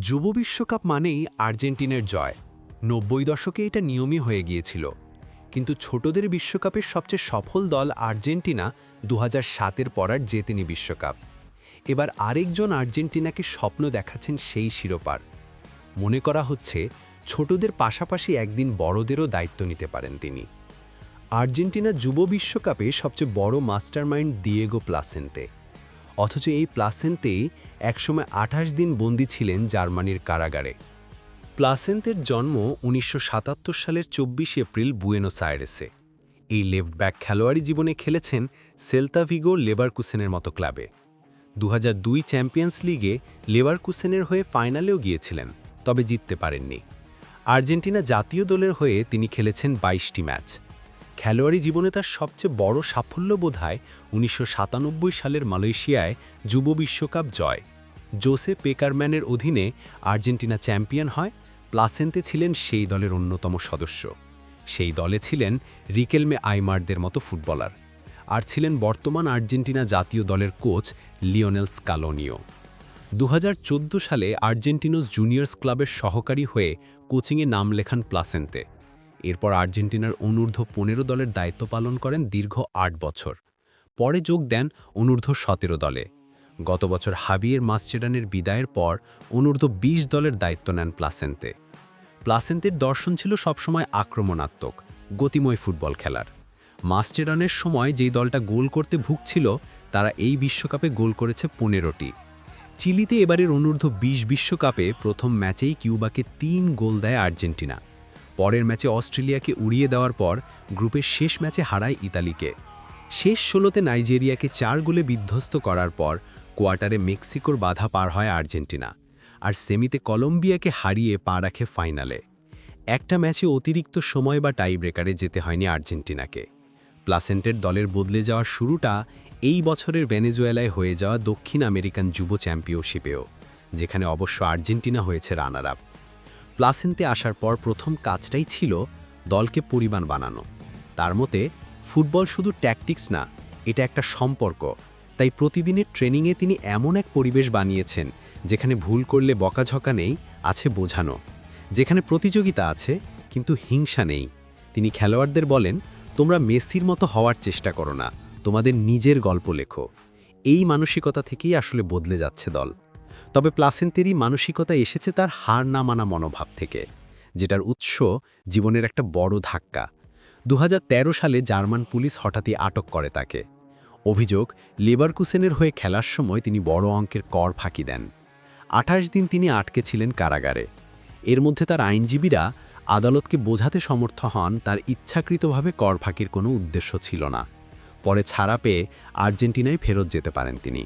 যুব বিশ্বকাপ মানেই আর্জেন্টিনার জয়। নব্বই দশকে এটা নিয়মই হয়ে গিয়েছিল। কিন্তু ছোটদের বিশ্বকাপের সবচেয়ে সফল দল আর্জেন্টিনা দু হাজার সাতের পরার জেতেনি বিশ্বকাপ। এবার আরেকজন আর্জেন্টিনাকে স্বপ্ন দেখাচ্ছেন সেই শিরোপার। মনে করা হচ্ছে, ছোটদের পাশাপাশি একদিন বড়দেরও দায়িত্ব নিতে পারেন তিনি। আর্জেন্টিনা যুব বিশ্বকাপে সবচেয়ে বড় মাস্টারমাইন্ড দিয়েগো প্লাসেন্তে। অথচ এই প্লাসেন্তেই একসময় আঠাশ দিন বন্দী ছিলেন জার্মানির কারাগারে। প্লাসেন্তের জন্ম উনিশশো সাতাত্তর সালের চব্বিশ এপ্রিল বুয়েনোস আয়ারেসে এই লেফট ব্যাক খেলোয়াড়ি জীবনে খেলেছেন সেলতাভিগো লেবারকুসেনের মতো ক্লাবে। দু হাজার দুই চ্যাম্পিয়ন্স লিগে লেবারকুসেনের হয়ে ফাইনালেও গিয়েছিলেন, তবে জিততে পারেননি। আর্জেন্টিনা জাতীয় দলের হয়ে তিনি খেলেছেন বাইশটি ম্যাচ। খেলোয়াড়ি জীবনে তার সবচেয়ে বড় সাফল্য উনিশশো সাতানব্বই সালের মালয়েশিয়ায় যুব বিশ্বকাপ জয়। জোসে পেকারম্যানের অধীনে আর্জেন্টিনা চ্যাম্পিয়ন হয়, প্লাসেন্তে ছিলেন সেই দলের অন্যতম সদস্য। সেই দলে ছিলেন রিকেলমে আইমারদের মতো ফুটবলার। আর ছিলেন বর্তমান আর্জেন্টিনা জাতীয় দলের কোচ লিওনেল স্কালোনিও। দু হাজার চোদ্দ সালে আর্জেন্টিনোস জুনিয়র্স ক্লাবের সহকারী হয়ে কোচিংয়ে নাম লেখান প্লাসেন্তে। এরপর আর্জেন্টিনার অনূর্ধ্ব পনেরো দলের দায়িত্ব পালন করেন দীর্ঘ আট বছর। পরে যোগ দেন অনূর্ধ্ব সতেরো দলে। গত বছর হাবিয়ের মাসচেডানের বিদায়ের পর অনূর্ধ্ব ২০ দলের দায়িত্ব নেন প্লাসেন্তে। প্লাসেন্তের দর্শন ছিল সবসময় আক্রমণাত্মক, গতিময় ফুটবল খেলার। মাস্টেরানের সময় যেই দলটা গোল করতে ভুগছিল, তারা এই বিশ্বকাপে গোল করেছে পনেরোটি। চিলিতে এবারের অনূর্ধ্ব ২০ বিশ্বকাপে প্রথম ম্যাচেই কিউবাকে তিন গোল দেয় আর্জেন্টিনা। পরের ম্যাচে অস্ট্রেলিয়াকে উড়িয়ে দেওয়ার পর গ্রুপের শেষ ম্যাচে হারায় ইতালিকে। শেষ ষোলোতে নাইজেরিয়াকে চার গোলে বিধ্বস্ত করার পর কোয়ার্টারে মেক্সিকোর বাধা পার হয় আর্জেন্টিনা। আর সেমিতে কলম্বিয়াকে হারিয়ে পা রাখে ফাইনালে। একটা ম্যাচে অতিরিক্ত সময় বা টাই ব্রেকারে যেতে হয়নি আর্জেন্টিনাকে। প্লাসেন্টের দলের বদলে যাওয়ার শুরুটা এই বছরের ভেনেজুয়েলায় হয়ে যাওয়া দক্ষিণ আমেরিকান যুব চ্যাম্পিয়নশিপেও, যেখানে অবশ্য আর্জেন্টিনা হয়েছে রানার আপ প্লাসেন্তে আসার পর প্রথম কাজটাই ছিল দলকে পরিমাণ বানানো। তার মতে, ফুটবল শুধু ট্যাকটিক্স না, এটা একটা সম্পর্ক। তাই প্রতিদিনের ট্রেনিংয়ে তিনি এমন এক পরিবেশ বানিয়েছেন, যেখানে ভুল করলে বকাঝকা নেই, আছে বোঝানো। যেখানে প্রতিযোগিতা আছে, কিন্তু হিংসা নেই। তিনি খেলোয়াড়দের বলেন, তোমরা মেসির মতো হওয়ার চেষ্টা করো না, তোমাদের নিজের গল্প লেখো। এই মানসিকতা থেকেই আসলে বদলে যাচ্ছে দল। তবে প্লাসেন্তেরই মানসিকতা এসেছে তার হার না মানা মনোভাব থেকে, যেটার উৎস জীবনের একটা বড় ধাক্কা। দু হাজার তেরো সালে জার্মান পুলিশ হঠাৎই আটক করে তাকে। অভিযোগ লেবারকুসেনের হয়ে খেলার সময় তিনি বড় অঙ্কের কর ফাঁকি দেন। আঠাশ দিন তিনি আটকে ছিলেন কারাগারে। এর মধ্যে তার আইনজীবীরা আদালতকে বোঝাতে সমর্থ হন তার ইচ্ছাকৃতভাবে কর ফাঁকির কোনো উদ্দেশ্য ছিল না। পরে ছাড়া পেয়ে আর্জেন্টিনায় ফেরত যেতে পারেন তিনি।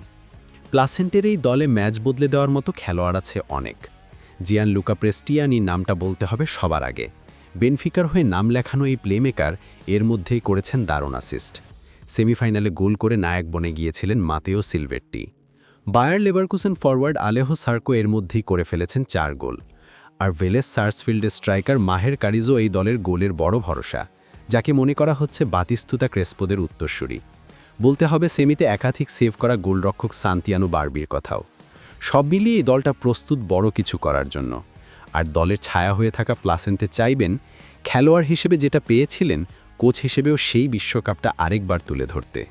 প্লাসেন্টের এই দলে ম্যাচ বদলে দেওয়ার মতো খেলোয়াড় আছে অনেক। জিয়ান লুকা প্রেস্টিয়ানি নামটা বলতে হবে সবার আগে। বেনফিকার হয়ে নাম লেখানো এই প্লেমেকার এর মধ্যেই করেছেন দারুণ অ্যাসিস্ট সেমিফাইনালে গোল করে নায়ক বনে গিয়েছিলেন Mateo Silvetti. Bayer Leverkusen forward Alejo Sarco এর মধ্যেই করে ফেলেছেন চার গোল। আর ভেলেস সার্সফিল্ডের স্ট্রাইকার মাহের কারিজো এই দলের গোলের বড় ভরসা, যাকে মনে করা হচ্ছে বাতিস্তুতা ক্রেসপোদের উত্তরসূরি। বলতে হবে সেমিতে একাধিক সেভ করা গোলরক্ষক সান্তিয়ানো বারবির কথাও। সব মিলিয়ে দলটা প্রস্তুত বড় কিছু করার জন্য। আর দলের ছায়া হয়ে থাকা প্লাসেন্তে চাইবেন, খেলোয়াড় হিসেবে যেটা পেয়েছিলেন, কোচ হিসেবেও সেই বিশ্বকাপটা আরেকবার তুলে ধরতে।